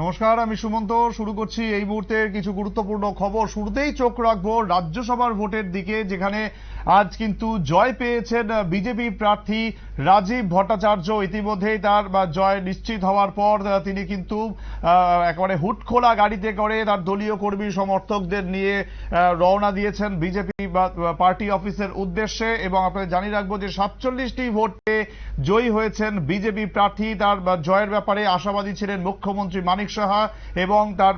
নমস্কার, আমি সুমন্ত। শুরু করছি এই মুহূর্তে কিছু গুরুত্বপূর্ণ খবর। শুরুতেই চোখ রাখব রাজ্যসভার ভোটের দিকে, যেখানে আজ কিন্তু জয় পেয়েছেন বিজেপি প্রার্থী রাজীব ভট্টাচার্য। ইতিমধ্যেই তার জয় নিশ্চিত হওয়ার পর তিনি কিন্তু একেবারে হুট খোলা গাড়িতে করে তার দলীয় কর্মী সমর্থকদের নিয়ে রওনা দিয়েছেন বিজেপি পার্টি অফিসের উদ্দেশ্যে। এবং আপনাদের জানিয়ে রাখব যে সাতচল্লিশটি ভোটে জয়ী হয়েছেন বিজেপি প্রার্থী। তার জয়ের ব্যাপারে আশাবাদী ছিলেন মুখ্যমন্ত্রী মানিক সাহা এবং তার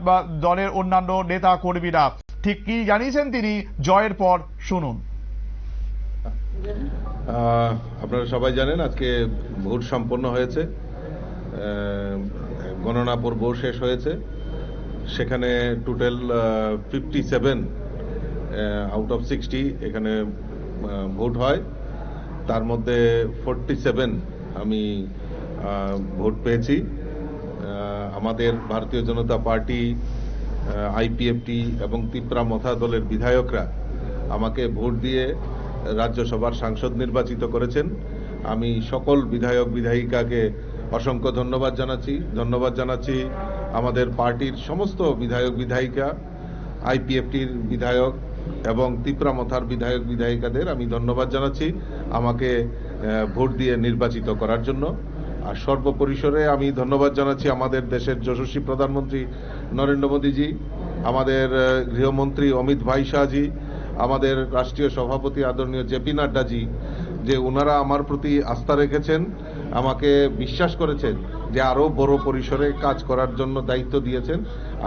দলের অন্যান্য নেতা কর্মীরা ঠিক কি জানিয়েছেন তিনি? জয়ের পর শুনুন। আপনারা সবাই জানেন আজকে ভোট সম্পন্ন হয়েছে। গণনা পর্ব শেষ হয়েছে। সেখানে total fifty seven out of sixty এখানে ভোট হয়। তার মধ্যে ফোরটি সেভেন আমি ভোট পেয়েছি। আমাদের ভারতীয় জনতা পার্টি আইপিএফটি এবং তিপ্রা মথা দলের বিধায়করা আমাকে ভোট দিয়ে রাজ্যসভার সাংসদ নির্বাচিত করেছেন। আমি সকল বিধায়ক বিধায়িকাকে অসংখ্য ধন্যবাদ জানাচ্ছি। ধন্যবাদ জানাচ্ছি আমাদের পার্টির সমস্ত বিধায়ক বিধায়িকা আইপিএফটির বিধায়ক এবং তিপ্রা মথার বিধায়ক বিধায়িকাদের আমি ধন্যবাদ জানাচ্ছি আমাকে ভোট দিয়ে নির্বাচিত করার জন্য। আর সর্বপরিসরে আমি ধন্যবাদ জানাচ্ছি আমাদের দেশের যশস্বী প্রধানমন্ত্রী নরেন্দ্র মোদীজি, আমাদের গৃহমন্ত্রী অমিত ভাই শাহজি, আমাদের রাষ্ট্রীয় সভাপতি আদরণীয় জেপি নাড্ডাজি, যে ওনারা আমার প্রতি আস্থা রেখেছেন, আমাকে বিশ্বাস করেছেন যে আরও বড় পরিসরে কাজ করার জন্য দায়িত্ব দিয়েছেন।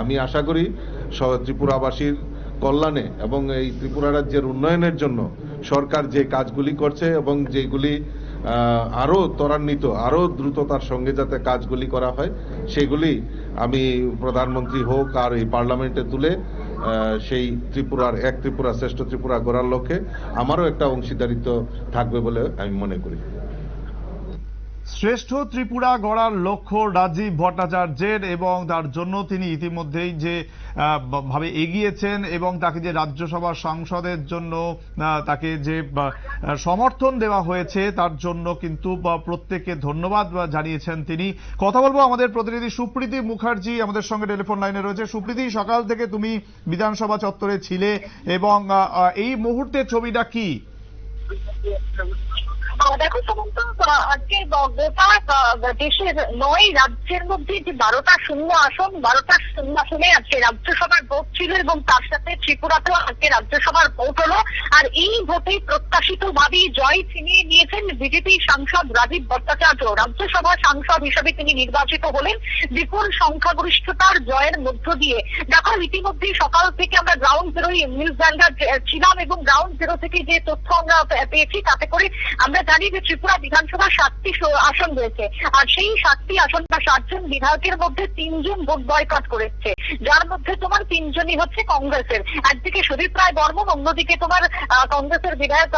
আমি আশা করি ত্রিপুরাবাসীর কল্যাণে এবং এই ত্রিপুরা রাজ্যের উন্নয়নের জন্য সরকার যে কাজগুলি করছে এবং যেগুলি আহ, আরও ত্বরান্বিত আরও দ্রুততার সঙ্গে যাতে কাজগুলি করা হয় সেগুলি আমি প্রধানমন্ত্রী হোক আর এই পার্লামেন্টে তুলে সেই ত্রিপুরার এক ত্রিপুরা শ্রেষ্ঠ ত্রিপুরা গড়ার লক্ষ্যে আমারও একটা অংশীদারিত্ব থাকবে বলে আমি মনে করি। শ্রেষ্ঠ ত্রিপুরা গড়ার লক্ষ্য রাজীব ভট্টাচার্যের এবং তার জন্য তিনি ইতিমধ্যেই যে ভাবে এগিয়েছেন এবং তাকে যে রাজ্যসভার সাংসদের জন্য তাকে যে সমর্থন দেওয়া হয়েছে তার জন্য কিন্তু প্রত্যেককে ধন্যবাদ জানিয়েছেন তিনি। কথা বলব আমাদের প্রতিনিধি সুপ্রীতি মুখার্জি আমাদের সঙ্গে টেলিফোন লাইনে রয়েছে। সুপ্রীতি, সকাল থেকে তুমি বিধানসভা চত্বরে ছিলে এবং এই মুহূর্তে ছবিটা কি? দেখো সমন্ত আহ, আজকে গোটা দেশের নয় রাজ্যের মধ্যে যে বারোটা শূন্য আসন বারোটা শূন্য আসনে আজকে রাজ্যসভার ভোট ছিল এবং তার সাথে ত্রিপুরাতেও আজকে রাজ্যসভার ভোট হলো। আর এই ভোটে প্রত্যাশিত ভাবেই জয় ছিনিয়ে নিয়েছেন বিজেপি সাংসদ রাজীব ভট্টাচার্য। রাজ্যসভা সাংসদ হিসেবে তিনি নির্বাচিত হলেন বিপুল সংখ্যাগরিষ্ঠতার জয়ের মধ্য দিয়ে। দেখো ইতিমধ্যে সকাল থেকে আমরা গ্রাউন্ড জিরোই নিউজ ভ্যানগার্ড ছিলাম এবং গ্রাউন্ড জিরো থেকে যে তথ্য আমরা পেয়েছি তাতে করে আমরা জানি যে ত্রিপুরা বিধানসভা সাতটি আসন রয়েছে, আর সেই সাতটি আসন বা সাতজন বিধায়কের মধ্যে তিনজন ভোট বয়কট করেছে। যার মধ্যে তোমার তিনজনই হচ্ছে কংগ্রেসের। একদিকে সুদীপ রায় বর্মন, অন্যদিকে তোমার কংগ্রেসের বিধায়ক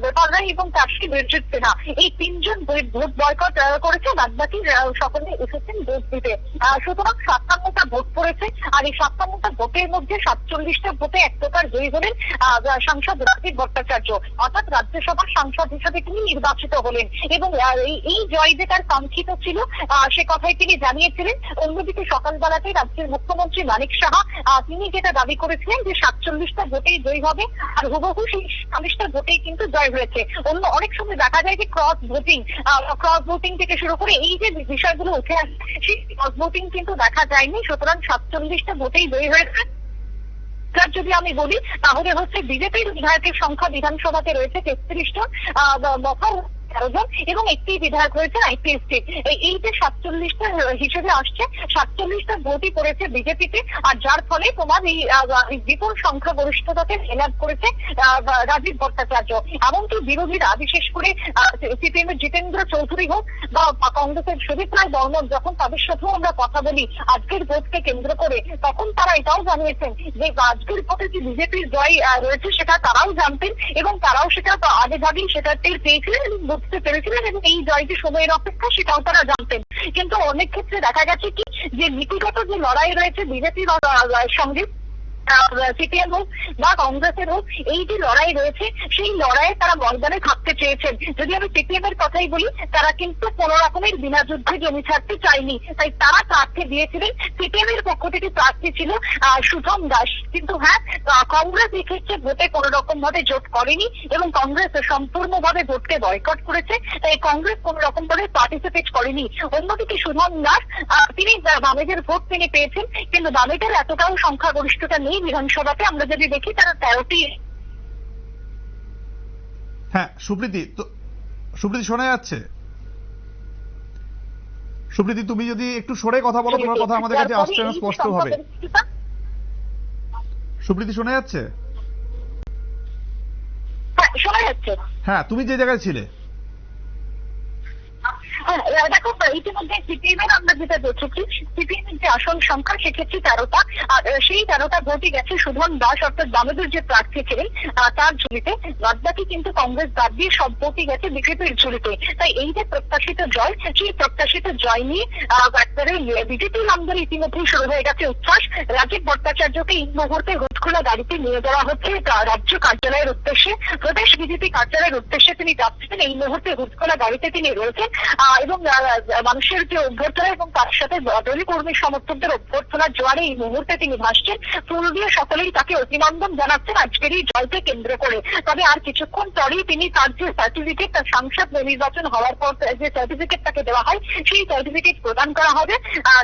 গোপাল রায় এবং তার বীরজিৎ সিনহা। এই তিনজন ভোট- বয়কট করেছে বাদ বাকি সকলে এসেছেন ভোট দিতে। সুতরাং সাতান্নটা ভোট পড়েছে, আর এই সাতান্নটা ভোটের মধ্যে সাতচল্লিশটা ভোটে এক প্রকার জয়ী হলেন সাংসদ রাজীব ভট্টাচার্য। অর্থাৎ রাজ্যসভার সাংসদ হিসেবে তিনি নির্বাচিত হলেন। এবং এই- জয় যে তার কাঙ্ক্ষিত ছিল সে কথাই তিনি জানিয়েছিলেন। অন্যদিকে সকালবেলাতে রাজ্যের মুখ্যমন্ত্রী মানিক সাহা তিনি যেটা দাবি করেছিলেন যে সাতচল্লিশটা ভোটেই জয়ী হবে, আর হুবহু সেই সাতচল্লিশটা ভোটেই কিন্তু জয় হয়েছে। অন্য অনেক সময় দেখা যায় যে ক্রস ভোটিং ক্রস ভোটিং থেকে শুরু করে এই যে বিষয়গুলো উঠে আসছে, সেই ক্রস ভোটিং কিন্তু দেখা যায়নি। সুতরাং সাতচল্লিশটা ভোটেই জয়ী হয়েছে। এবার যদি আমি বলি তাহলে হচ্ছে বিজেপির বিধায়কের সংখ্যা বিধানসভাতে রয়েছে তেত্রিশটা। মফার তেরো জন এবং একটি বিধায়ক রয়েছে আইপিএসটি এই যে সাতচল্লিশটা হিসেবে আসছে। সাতচল্লিশটা ভোটই পড়েছে বিজেপিতে, আর যার ফলে তোমার এই বিপুল সংখ্যা গরিষ্ঠতাতে লাভ করেছে রাজীব ভট্টাচার্য। এমনকি বিরোধীরা, বিশেষ করে সিপিএম এর জিতেন্দ্র চৌধুরী হোক বা কংগ্রেসের সুদীপ রায় বর্মন, যখন তাদের সাথেও আমরা কথা বলি আজকের ভোটকে কেন্দ্র করে, তখন তারা এটাও জানিয়েছেন যে আজকের ভোটে যে বিজেপির জয় রয়েছে সেটা তারাও জানতেন এবং তারাও সেটা আগে ভাগেই সেটা টের পেয়েছিলেন এবং বুঝতে পেরেছিলেন এবং এই জয় যে সময়ের অপেক্ষা সেটাও তারা জানতেন। কিন্তু অনেক ক্ষেত্রে দেখা গেছে কি, যে নীতিগত যে লড়াই রয়েছে বিজেপির সঙ্গে সিপিএম হোক বা কংগ্রেসের হোক, এই যে লড়াই রয়েছে, সেই লড়াইয়ে তারা ময়দানে থাকতে চেয়েছেন। যদি আমি সিপিএম এর কথাই বলি, তারা কিন্তু কোন রকমের বিনা যুদ্ধে জমি ছাড়তে চায়নি। তাই তারা প্রার্থী দিয়েছিলেন সিপিএম এর পক্ষ থেকে প্রার্থী ছিল সুধম দাস। কিন্তু হ্যাঁ কংগ্রেস এক্ষেত্রে ভোটে কোন রকম ভাবে জোট করেনি এবং কংগ্রেস সম্পূর্ণভাবে ভোটকে বয়কট করেছে, তাই কংগ্রেস কোন রকম ভাবে পার্টিসিপেট করেনি। অন্যদিকে সুধম দাস তিনি বামেদের ভোট তিনি পেয়েছেন, কিন্তু বামেদের এতটাও সংখ্যাগরিষ্ঠতা নেই বিধানসভাতে আমরা যদি দেখি তারা তেরোটি হ্যাঁ সুপ্রীতি তো সুপ্রীতি শোনা যাচ্ছে? সুপ্রীতি তুমি যদি একটু সরে কথা বলো তোমার কথা আমাদের কাছে আসছে না স্পষ্ট হবে। সুপ্রীতি শোনা যাচ্ছে? হ্যাঁ শোনা যাচ্ছে। হ্যাঁ তুমি যে জায়গায় ছিলে? দেখো, ইতিমধ্যে সিপিএম এর আমরা যেটা দেখেছি সিপিএম এর যে আসন সংখ্যা, সেক্ষেত্রে তেরোটা সেই তেরোটা ভোটই গেছে সুধন দাস, অর্থাৎ দামোদর যে প্রার্থী ছিলেন তার ঝুলিতে। বাদবাকি কিন্তু কংগ্রেস বাদ দিয়ে সব ভোটই গেছে বিজেপির ঝুলিতে। তাই এই যে প্রত্যাশিত জয়, সেই প্রত্যাশিত জয় নিয়ে একবারে বিজেপি নামদের ইতিমধ্যেই শুরু হয়ে গেছে উচ্ছ্বাস। রাজীব ভট্টাচার্যকে এই মুহূর্তে হুটখোলা গাড়িতে নিয়ে যাওয়া হচ্ছে রাজ্য কার্যালয়ের উদ্দেশ্যে। প্রদেশ বিজেপি কার্যালয়ের উদ্দেশ্যে তিনি যাচ্ছেন, এই মুহূর্তে হুটখোলা গাড়িতে তিনি রয়েছেন। এবং মানুষের যে অভ্যর্থনা এবং তার সাথে দলীয় কর্মী সমর্থকদের অভ্যর্থনার জোয়ারে এই মুহূর্তে তিনি ভাসছেন। ফুল দিয়ে সকলেই তাকে অভিনন্দন জানাচ্ছেন আজকের এই কেন্দ্র করে। তবে আর কিছুক্ষণ পরেই তিনি তার যে সার্টিফিকেট তার সংসদ নির্বাচন হওয়ার পর যে সার্টিফিকেট তাকে দেওয়া হয়, সেই সার্টিফিকেট প্রদান করা হবে।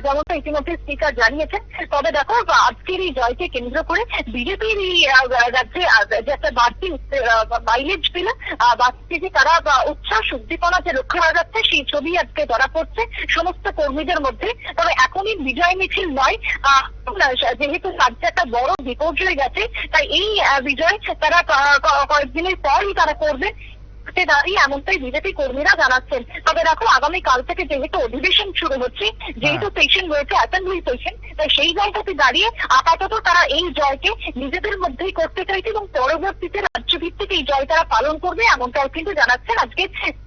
যেমনটা ইতিমধ্যে স্পিকার জানিয়েছেন। তবে দেখো, আজকের এই জয়কে কেন্দ্র করে বিজেপির এই রাজ্যে যে একটা বাড়তি মাইলেজ পেল। বাড়তি যে তারা উচ্ছ্বাস উদ্দীপনা যে লক্ষ্য করা যাচ্ছে, সেই ছবি আজকে ধরা পড়ছে। সমস্ত কর্মীদের মধ্যে। তবে এখনই বিজয় মিছিল নয়। যেহেতু রাজ্যে একটা বড় বিপর্যয় গেছে, তাই এই বিজয় তারা কয়েকদিনের পরই তারা করবে। তে দাঁড়িয়ে এমনটাই বিজেপি কর্মীরা জানাচ্ছেন। তবে দেখো আগামীকাল থেকে যেহেতু অধিবেশন শুরু হচ্ছে যেহেতু সেশন রয়েছে অ্যাসেম্বলি সেশন তাই সেই জায়গাতে দাঁড়িয়ে আপাতত তারা এই জয়কে নিজেদের মধ্যেই করতে চাইছে এবং পরবর্তীতে রাজ্য ভিত্তিক এই জয় তারা পালন করবে এমনটাও কিন্তু জানাচ্ছেন আজকে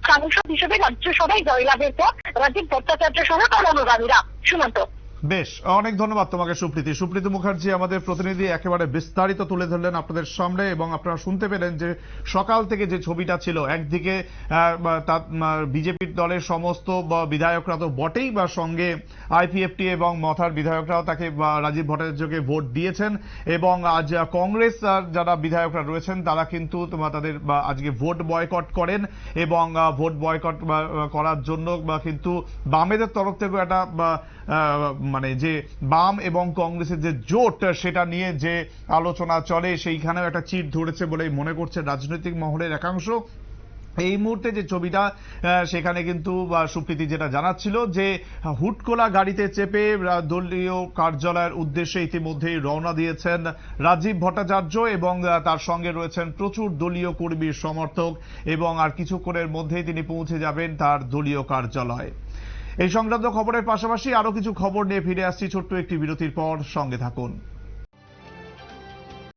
সাংসদ হিসেবে রাজ্যসভায় জয়লাভের পর রাজীব ভট্টাচার্য সহ তার অনুগামীরা। সুমন্ত বেশ, অনেক ধন্যবাদ তোমাকে, সুপ্রীতি। সুপ্রীতি মুখার্জি আমাদের প্রতিনিধি, একেবারে বিস্তারিত তুলে ধরলেন আপনাদের সামনে এবং আপনারা শুনতে পেলেন যে সকাল থেকে যে ছবিটা ছিল, একদিকে বিজেপির দলের সমস্ত বিধায়করা তো বটেই বা, সঙ্গে আইপিএফটি এবং মথার বিধায়করাও তাকে রাজীব ভট্টাচার্যকে ভোট দিয়েছেন এবং আজ কংগ্রেস যারা বিধায়করা রয়েছেন তারা কিন্তু তোমার তাদের আজকে ভোট বয়কট করেন এবং ভোট বয়কট করার জন্য কিন্তু বামেদের তরফ থেকেও একটা মানে যে বাম এবং কংগ্রেসের যে জোট, সেটা নিয়ে যে আলোচনা চলে, সেইখানেও একটা চিট ধরেছে বলেই মনে করছে রাজনৈতিক মহলের একাংশ। এই মুহূর্তে যে ছবিটা সেখানে কিন্তু সুপ্রীতি যেটা জানাচ্ছিল যে হুটকোলা গাড়িতে চেপে দলীয় কার্যালয়ের উদ্দেশ্যে ইতিমধ্যেই রওনা দিয়েছেন রাজীব ভট্টাচার্য এবং তার সঙ্গে রয়েছেন প্রচুর দলীয় কর্মীর সমর্থক এবং আর কিছুক্ষণের মধ্যেই তিনি পৌঁছে যাবেন তার দলীয় কার্যালয়ে। এই সংক্রান্ত খবরের পাশাপাশি আরও কিছু খবর নিয়ে ফিরে আসছি ছোট্ট একটি বিরতির পর। সঙ্গে থাকুন।